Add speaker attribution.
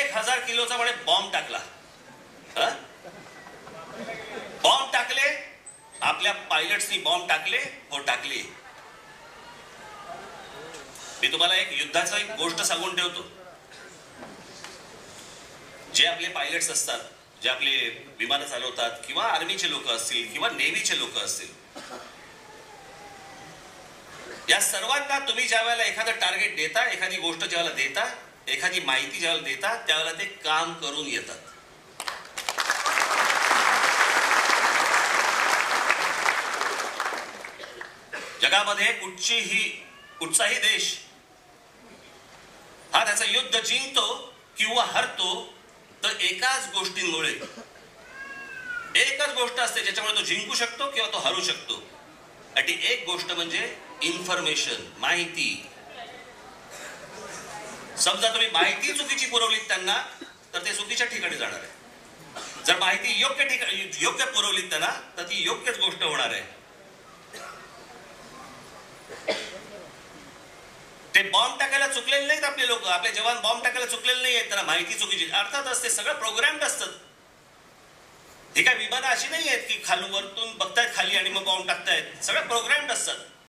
Speaker 1: एक हजार किलोचा म्हणे बॉम्ब टाकला. बॉम्ब टाकले आपल्या पायलट्सनी बॉम्ब टाकले हो टाकले. मी तुम्हाला एक युद्धाचा एक गोष्ट सांगून ठेवतो. जे आपले पायलट्स असतात जे आपले विमानं चालवतात किंवा आर्मीचे लोक असतील किंवा नेव्हीचे लोक असतील या सर्वांना तुम्ही ज्या वेळेला एखादं टार्गेट देता एखादी गोष्ट ज्यावेळेला देता एखादी माहिती ज्यावेळेला देतात त्यावेळेला ते काम करून येतात. जगामध्ये कुठचीही कुठचाही देश हा त्याचं युद्ध जिंकतो किंवा हरतो तर एकाच गोष्टींमुळे एकच गोष्ट असते ज्याच्यामुळे तो जिंकू शकतो किंवा तो हरू शकतो. आणि ती एक गोष्ट म्हणजे इन्फॉर्मेशन माहिती. समजा तुम्ही माहिती चुकीची पुरवलीत त्यांना तर ते चुकीच्या ठिकाणी जाणार आहे. जर माहिती योग्य ठिकाणी योग्य पुरवलीत त्यांना तर ती योग्यच गोष्ट होणार आहे. ते बॉम्ब टाकायला चुकलेले नाहीत आपले लोक. आपले जवान बॉम्ब टाकायला चुकलेले नाही आहेत त्यांना माहिती चुकीची अर्थात असते सगळं प्रोग्राम असतात. हे काय विमानं अशी नाही आहेत की खालून वरतून बघतायत खाली आणि मग बॉम्ब टाकतायत. सगळं प्रोग्राम असतात.